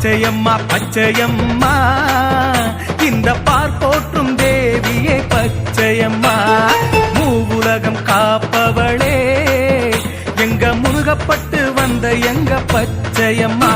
பச்சையம்மா பச்சையம்மா. இந்த பார் போற்றும் தேவியே பச்சையம்மா. மூவுலகம் காப்பவளே. எங்க முழுகப்பட்டு வந்த எங்க பச்சையம்மா.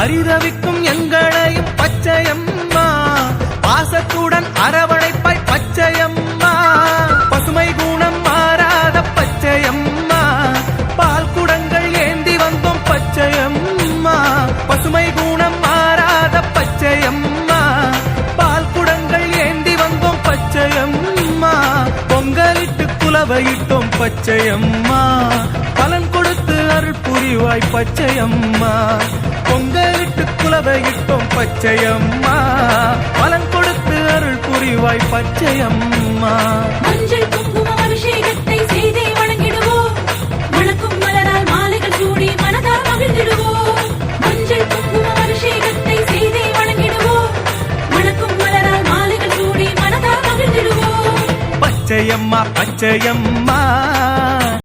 பரிதவிக்கும் எங்களையும் பச்சையம்மா. பாசத்துடன் அரவணைப்பாய் பச்சையம்மா. பசுமை குணம் மாறாத பச்சையம்மா. பால் குடங்கள் ஏந்தி வந்தோம் பச்சையம்மா. பசுமை குணம் மாறாத பச்சையம்மா. பால் குடங்கள் ஏந்தி வந்தோம் பச்சையம்மா. பொங்கலிட்டு குலவையிட்டோம் பச்சையம்மா. பலன் கொடுத்து அருள் புரிவாய் பச்சையம்மா. பொங்கலிட்டு குலவையிட்டோம் பச்சையம்மா. பலன் கொடுத்து அருள் புரிவாய் பச்சையம்மா. மஞ்சள் குங்கும அபிஷேகத்தை செய்தே வணங்கிடுவோம். மணக்கும் மலரால் மாலைகள் சூடி மனதால் மகிழ்ந்திடுவோம். மஞ்சள் குங்கும அபிஷேகத்தை செய்தே வணங்கிடுவோம். மணக்கும் மலரால் மாலைகள் சூடி மனதால் மகிழ்ந்திடுவோம். பச்சையம்மா பச்சையம்மா.